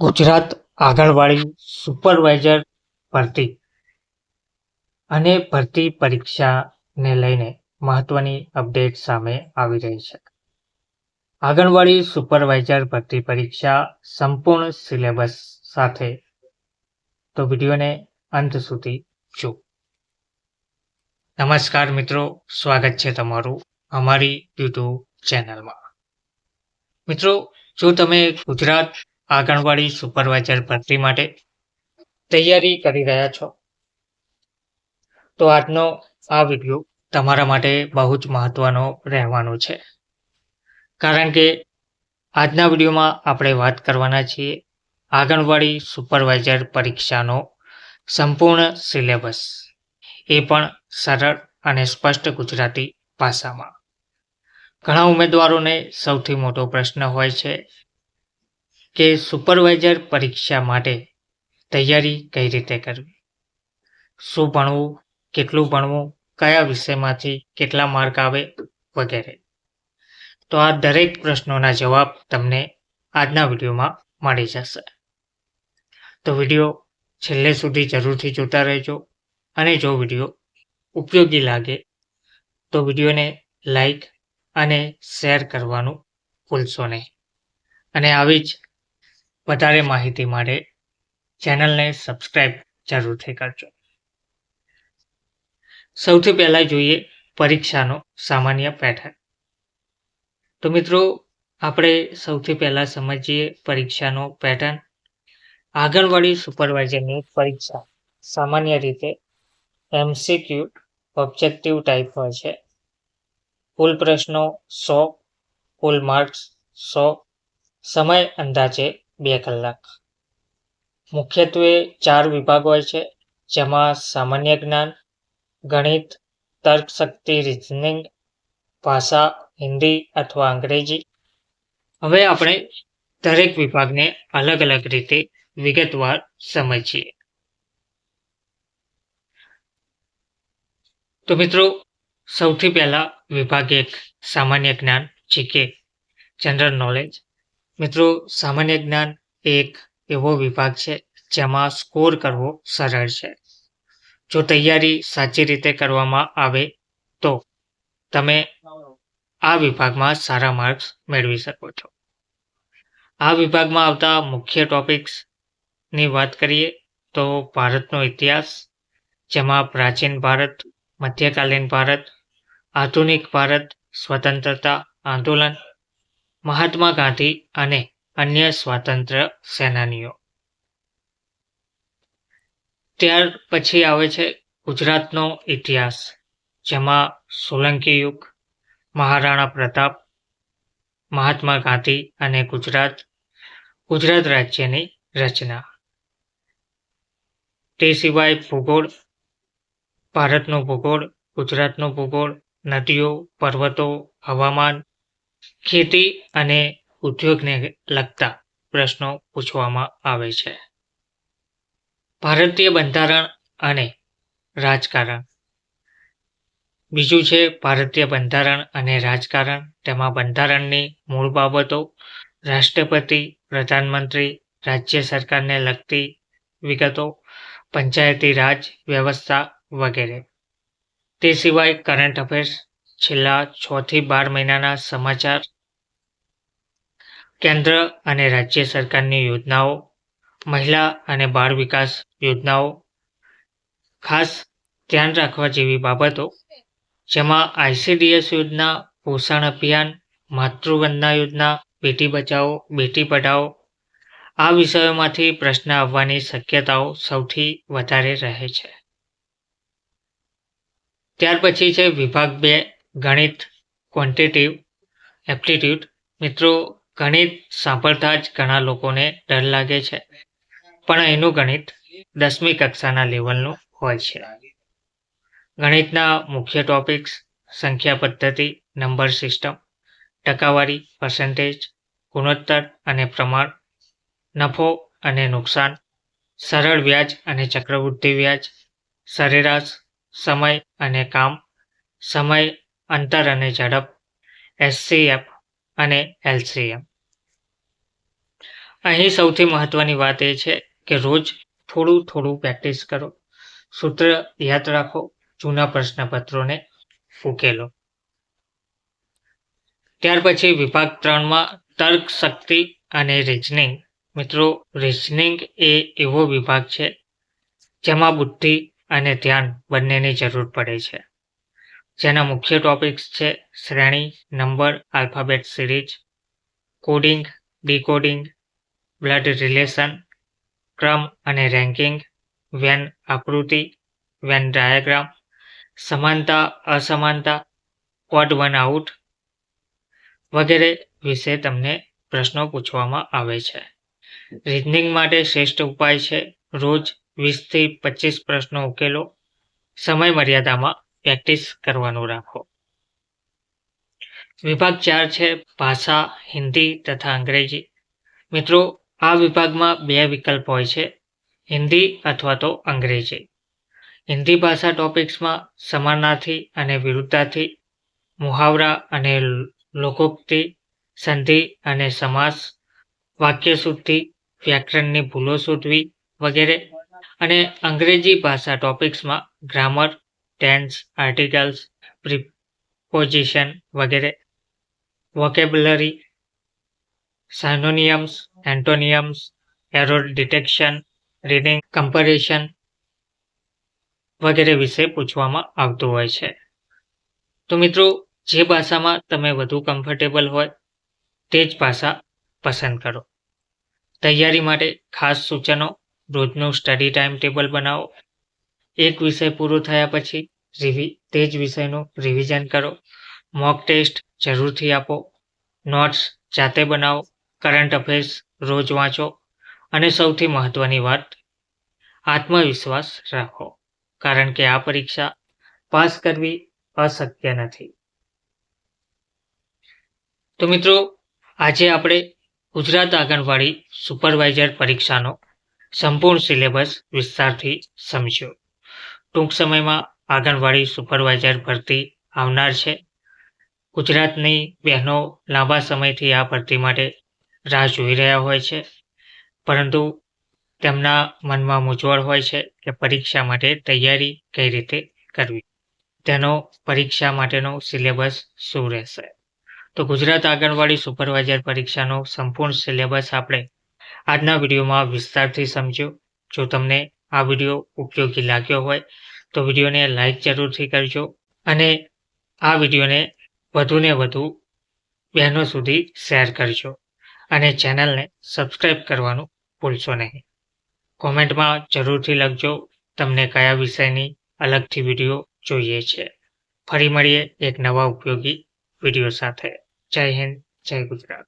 ગુજરાત આંગણવાડી supervisor ભરતી અને ભરતી પરીક્ષાને લઈને મહત્વની અપડેટ સામે આવી રહી છે. આંગણવાડી સુપરવાઇઝર ભરતી પરીક્ષા સંપૂર્ણ સિલેબસ સાથે. તો વિડીયોને અંત સુધી જો નમસ્કાર મિત્રો, સ્વાગત છે તમારું અમારી યુટ્યુબ ચેનલમાં. મિત્રો, જો તમે ગુજરાત આંગણવાડી સુપરવાઇઝર ભરતી માટે તૈયારી કરી રહ્યા છો. તો આજનો આ વીડિયો તમારા માટે બહુ જ મહત્વનો રહેવાનો છે. કારણ કે આજના વિડીયોમાં આપણે વાત કરવાના છીએ આંગણવાડી સુપરવાઇઝર પરીક્ષાનો સંપૂર્ણ સિલેબસ. એ પણ સરળ અને સ્પષ્ટ ગુજરાતી ભાષામાં. ઘણા ઉમેદવારોને સૌથી મોટો પ્રશ્ન હોય છે કે સુપરવાઇઝર પરીક્ષા માટે તૈયારી કઈ રીતે કરવી? શું ભણવું? કેટલું ભણવું? કયા વિષયમાંથી કેટલા માર્ક આવે? વગેરે. તો આ દરેક પ્રશ્નોના જવાબ તમને આજના વિડીયોમાં મળી જશે. તો વીડિયો છેલ્લે સુધી જરૂરથી જોતા રહેજો અને જો વીડિયો ઉપયોગી લાગે તો વિડીયોને લાઈક અને શેર કરવાનું ભૂલશો નહીં. અને આવી જ વધારે માહિતી માટે ચેનલને સબસ્ક્રાઈબ જરૂરથી કરજો. સૌથી પહેલાં જોઈએ પરીક્ષાનો સામાન્ય પેટર્ન તો મિત્રો, આપણે સૌથી પહેલાં સમજીએ પરીક્ષાનો પેટર્ન આગળવાળી સુપરવાઇઝરની પરીક્ષા સામાન્ય રીતે એમસીક્યુ ઓબ્જેક્ટિવ ટાઈપ હોય છે. કુલ પ્રશ્નો સો, કુલ માર્ક્સ સો. સમય અંદાજે બે કલાક. મુખ્યત્વે ચાર વિભાગ હોય છે, જેમાં સામાન્ય જ્ઞાન, ગણિત, તર્કશક્તિ રિઝનિંગ ભાષા, હિન્દી અથવા અંગ્રેજી. હવે આપણે દરેક વિભાગને અલગ અલગ રીતે વિગતવાર સમજીએ. તો મિત્રો, સૌથી પહેલા વિભાગ એક, સામાન્ય જ્ઞાન જીકે જનરલ નોલેજ મિત્રો, સામાન્ય જ્ઞાન એક એવો વિભાગ છે જેમાં સ્કોર કરવો સરળ છે. જો તૈયારી સાચી રીતે કરવામાં આવે તો તમે આ વિભાગમાં સારા માર્ક્સ મેળવી શકો છો. આ વિભાગમાં આવતા મુખ્ય ટોપિક્સની વાત કરીએ તો ભારતનો ઇતિહાસ, જેમાં પ્રાચીન ભારત, મધ્યકાલીન ભારત, આધુનિક ભારત, સ્વતંત્રતા આંદોલન મહાત્મા ગાંધી અને અન્ય સ્વાતંત્ર્ય સેનાનીઓ. ત્યાર પછી આવે છે ગુજરાતનો ઇતિહાસ, જેમાં સોલંકી યુગ, મહારાણા પ્રતાપ, મહાત્મા ગાંધી અને ગુજરાત ગુજરાત રાજ્યની રચના. તે સિવાય ભૂગોળ, ભારતનો ભૂગોળ, ગુજરાતનો ભૂગોળ, નદીઓ, પર્વતો, હવામાન ખેતી અને ઉદ્યોગને લગતા પ્રશ્નો પૂછવામાં આવે છે. ભારતીય બંધારણ અને રાજકારણ. બીજું છે ભારતીય બંધારણ અને રાજકારણ. તેમાં બંધારણની મૂળ બાબતો રાષ્ટ્રપતિ, પ્રધાનમંત્રી, રાજ્ય સરકારને લગતી વિગતો, પંચાયતી રાજ વ્યવસ્થા વગેરે. તે સિવાય કરંટ અફેર્સ છેલ્લા છ થી બાર મહિનાના સમાચાર. કેન્દ્ર અને રાજ્ય સરકારની યોજનાઓ, મહિલા અને બાળ વિકાસ યોજનાઓ. ખાસ ધ્યાન રાખવા જેવી બાબતો, જેમાં આઈસીડીએસ યોજના, પોષણ અભિયાન, માતૃવંદના યોજના, બેટી બચાવો, બેટી પઢાઓ. આ વિષયોમાંથી પ્રશ્ન આવવાની શક્યતાઓ સૌથી વધારે રહે છે. ત્યાર પછી છે વિભાગ બે. ગણિત ક્વોન્ટિટિવ એપ્ટિટ્યૂડ મિત્રો, ગણિત સાંભળતા જ ઘણા લોકોને ડર લાગે છે. પણ એનું ગણિત દસમી કક્ષાના લેવલનું હોય છે. ગણિતના મુખ્ય ટોપિક્સ સંખ્યા પદ્ધતિ નંબર સિસ્ટમ ટકાવારી પર્સન્ટેજ ગુણોત્તર અને પ્રમાણ, નફો અને નુકસાન, સરળ વ્યાજ અને ચક્રવૃદ્ધિ વ્યાજ, સરેરાશ, સમય અને કામ, સમય અંતર અને ઝડપ એસસીએફ અને એલસીએમ અહીં સૌથી મહત્વની વાત એ છે કે રોજ થોડું થોડું પ્રેક્ટિસ કરો. સૂત્ર યાદ રાખો, જૂના પ્રશ્નપત્રોને ઉકેલો. ત્યાર પછી વિભાગ ત્રણમાં તર્ક, શક્તિ અને રિઝનિંગ મિત્રો રિઝનિંગ એ એવો વિભાગ છે જેમાં બુદ્ધિ અને ધ્યાન બંનેની જરૂર પડે છે. જેના મુખ્ય ટોપિક્સ છે શ્રેણી number alphabet series coding decoding blood relation ક્રમ અને રેન્કિંગ વેન આકૃતિ વેન ડાયાગ્રામ સમાનતા, અસમાનતા કોડ વન આઉટ વગેરે વિશે તમને પ્રશ્નો પૂછવામાં આવે છે. રીઝનિંગ માટે શ્રેષ્ઠ ઉપાય છે રોજ વીસથી પચીસ પ્રશ્નો ઉકેલો. સમય મર્યાદામાં પ્રેક્ટિસ કરવાનું રાખો. વિભાગ ચાર છે ભાષા, હિન્દી તથા અંગ્રેજી. મિત્રો, આ વિભાગમાં બે વિકલ્પ હોય છે, હિન્દી અથવા તો અંગ્રેજી. હિન્દી ભાષા ટોપિક્સમાં સમાનાર્થી અને વિરુદ્ધાર્થી, મુહાવરા અને લોકોક્તિ, સંધિ અને સમાસ, વાક્ય શુદ્ધિ, વ્યાકરણની ભૂલો શોધવી વગેરે. અને અંગ્રેજી ભાષા ટોપિક્સમાં ગ્રામર ટેન્સ આર્ટિકલ્સ પ્રિપોઝિશન વગેરે vocabulary synonyms antonyms error detection reading comprehension વગેરે વિશે પૂછવામાં આવતું હોય છે. તો મિત્રો, જે ભાષામાં તમે વધુ કમ્ફર્ટેબલ હોય, તે જ ભાષા પસંદ કરો. તૈયારી માટે ખાસ સૂચનો, રોજનું સ્ટડી ટાઈમ ટેબલ બનાવો એક વિષય પૂરો થયા પછી રિવી તે જ વિષયનું રિવિઝન કરો. મોક ટેસ્ટ જરૂરથી આપો. નોટ્સ જાતે બનાવો. કરંટ અફેર્સ રોજ વાંચો. અને સૌથી મહત્વની વાત, આત્મવિશ્વાસ રાખો. કારણ કે આ પરીક્ષા પાસ કરવી અશક્ય નથી. તો મિત્રો, આજે આપણે ગુજરાત આંગણવાડી સુપરવાઇઝર પરીક્ષાનો સંપૂર્ણ સિલેબસ વિસ્તારથી સમજ્યો. ટૂંક સમયમાં આંગણવાડી સુપરવાઇઝર ભરતી આવનાર છે. ગુજરાતની બહેનો લાંબા સમયથી આ ભરતી માટે રાહ જોઈ રહ્યા હોય છે. પરંતુ તેમના મનમાં મૂંઝવણ હોય છે કે પરીક્ષા માટે તૈયારી કઈ રીતે કરવી? તેનો પરીક્ષા માટેનો સિલેબસ શું રહેશે? તો ગુજરાત આંગણવાડી સુપરવાઇઝર પરીક્ષાનો સંપૂર્ણ સિલેબસ આપણે આજના વિડીયોમાં વિસ્તારથી સમજ્યો. જો તમને આ વીડિયો ઉપયોગી લાગ્યો હોય તો વિડીયોને લાઈક જરૂરથી કરજો અને આ વિડીયોને વધુને વધુ બહેનો સુધી શેર કરજો અને ચેનલને સબસ્ક્રાઈબ કરવાનું ભૂલશો નહીં. કોમેન્ટમાં જરૂરથી લખજો તમને કયા વિષયની અલગથી વીડિયો જોઈએ છે. ફરી મળીએ એક નવા ઉપયોગી વીડિયો સાથે. જય હિન્દ, જય ગુજરાત.